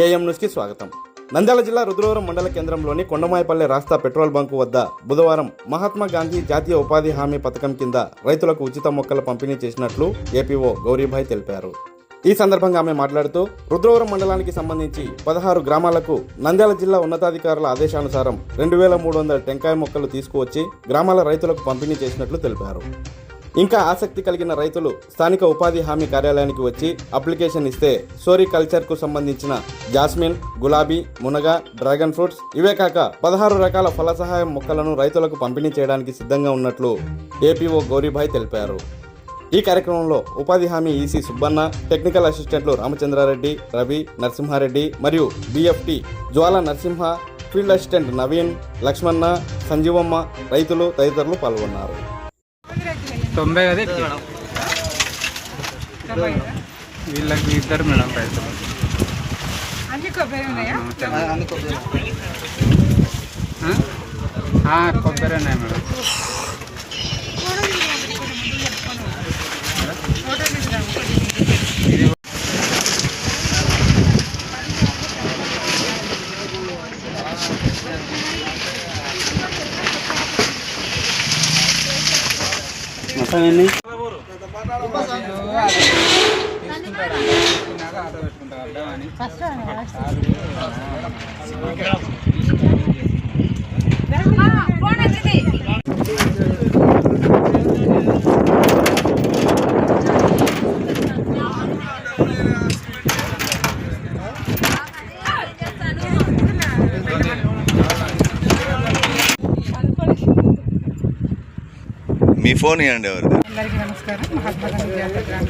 AM న్యూస్కి స్వాగతం. నంద్యాల జిల్లా రుద్రవరం మండల కేంద్రంలోని కొండమాయపల్లె రాస్తా పెట్రోల్ బంకు వద్ద బుధవారం మహాత్మా గాంధీ జాతీయ ఉపాధి హామీ పథకం కింద రైతులకు ఉచిత మొక్కల పంపిణీ చేసినట్లు ఏపీఓ గౌరీభాయ్ తెలిపారు. ఈ సందర్భంగా ఆమె మాట్లాడుతూ రుద్రవరం మండలానికి సంబంధించి పదహారు గ్రామాలకు నంద్యాల జిల్లా ఉన్నతాధికారుల ఆదేశానుసారం రెండు వేల మూడు వందల టెంకాయ మొక్కలు తీసుకువచ్చి గ్రామాల రైతులకు పంపిణీ చేసినట్లు తెలిపారు. ఇంకా ఆసక్తి కలిగిన రైతులు స్థానిక ఉపాధి హామీ కార్యాలయానికి వచ్చి అప్లికేషన్ ఇస్తే సోరీ కల్చర్కు సంబంధించిన జాస్మిన్ గులాబీ మునగ డ్రాగన్ ఫ్రూట్స్ ఇవే కాక పదహారు రకాల ఫల సహాయం మొక్కలను రైతులకు పంపిణీ చేయడానికి సిద్ధంగా ఉన్నట్లు ఏపీఓ గౌరీభాయ్ తెలిపారు. ఈ కార్యక్రమంలో ఉపాధి హామీ ఈసీ సుబ్బన్న టెక్నికల్ అసిస్టెంట్లు రామచంద్రారెడ్డి రవి నరసింహారెడ్డి మరియు BFT Jwala Narasimha field assistant Naveen Lakshmana Sanjeevamma రైతులు తదితరులు పాల్గొన్నారు. తొంభై కదా. వీళ్ళకి ఇద్దరు మేడం రైతులు కొబ్బరి ఉన్నాయా మేడం. మొత్తం ఎన్ని తీసుకున్నాక ఆటో పెట్టుకుంటారు అడ్డమని ఫోన్ వచ్చింది మీ ఫోన్ ఇవ్వండి ఎవరు అందరికీ నమస్కారం. మహాత్మా గాంధీ జాతీయ గ్రామ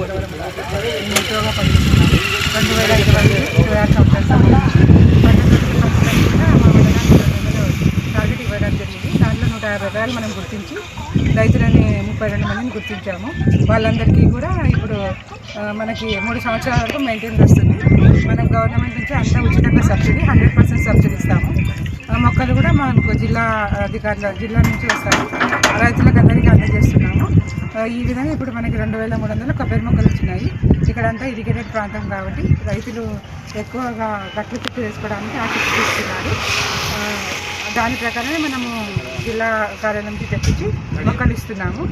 ఉపాధి ఉద్యోగ పనిచేస్తున్నాను రెండు వేల ఇరవై ఇరవై ఆరు సంవత్సరం సంబంధించి పన్నెండు కూడా మా మండలానికి టార్గెట్ ఇవ్వడం జరిగింది దాంట్లో నూట యాభై రకాలు మనం గుర్తించి రైతులని ముప్పై రెండు మందిని గుర్తించాము వాళ్ళందరికీ కూడా ఇప్పుడు మనకి మూడు సంవత్సరాల వరకు మెయింటైన్ వస్తుంది మనం గవర్నమెంట్ నుంచి అంతా ఉచితంగా సబ్సిడీ హండ్రెడ్ పర్సెంట్ సబ్సిడీ ఇస్తాము మొక్కలు కూడా మనకు జిల్లా అధికారుల జిల్లా నుంచి వస్తాయి రైతులకు అందరికీ అందజేస్తున్నాము. ఈ విధంగా ఇప్పుడు మనకి రెండు వేల మూడు వందల కొబ్బరి మొక్కలు వచ్చినాయి. ఇక్కడంతా ఇరిగేటెడ్ ప్రాంతం కాబట్టి రైతులు ఎక్కువగా గట్లు తిట్టు వేసుకోవడానికి ఆసక్తి చూస్తున్నారు. దాని ప్రకారమే మనము జిల్లా కార్యాలయంకి తెప్పించి మొక్కలు ఇస్తున్నాము.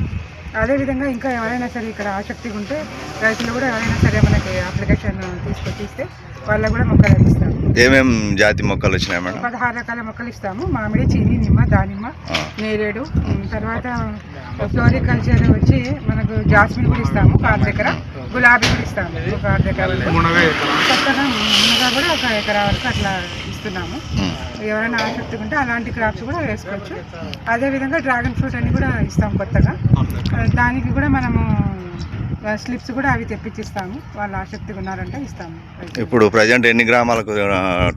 అదేవిధంగా ఇంకా ఎవరైనా సరే ఇక్కడ ఆసక్తి ఉంటే రైతులు కూడా ఎవరైనా సరే మనకి అప్లికేషన్ తీసుకొచ్చి ఇస్తే వాళ్ళకు కూడా మొక్కలు అందిస్తాము ఏమేం జాతి మొక్కలు వచ్చినాయి మేడం? పదహారు రకాల మొక్కలు ఇస్తాము. మామిడి చీని నిమ్మ దానిమ్మ. నేరేడు తర్వాత ఫ్లోరికల్చర్ వచ్చి మనకు జాస్మిన్ కూడా ఇస్తాము అర్ధ ఎకరా గులాబీ కూడా ఇస్తాము. ఒక అర్ధ ఎకరా? కొత్తగా మునగ కూడా ఒక ఎకరా వరకు అట్లా ఇస్తున్నాము. ఎవరైనా ఆసక్తి ఉంటే అలాంటి క్రాప్స్ కూడా వేసుకోవచ్చు. అదేవిధంగా డ్రాగన్ ఫ్రూట్ అని కూడా ఇస్తాం కొత్తగా. దానికి కూడా మనము స్లిప్స్ కూడా అవి తెప్పించిస్తాము. వాళ్ళు ఆసక్తిగా ఉన్నారంటే ఇస్తాము. ఇప్పుడు ప్రజెంట్ ఎన్ని గ్రామాలకు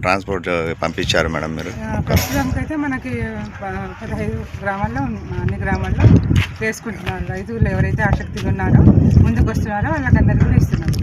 ట్రాన్స్పోర్ట్ పంపించారు మేడం మీరు? ఆ, ప్రస్తుతానికి అయితే మనకి పదహైదు గ్రామాల్లో ఉన్న- అన్ని గ్రామాల్లో వేసుకుంటున్నారు రైతులు ఎవరైతే ఆసక్తిగా ఉన్నారో ముందుకు వస్తున్నారో వాళ్ళకందరికీ కూడా ఇస్తున్నారు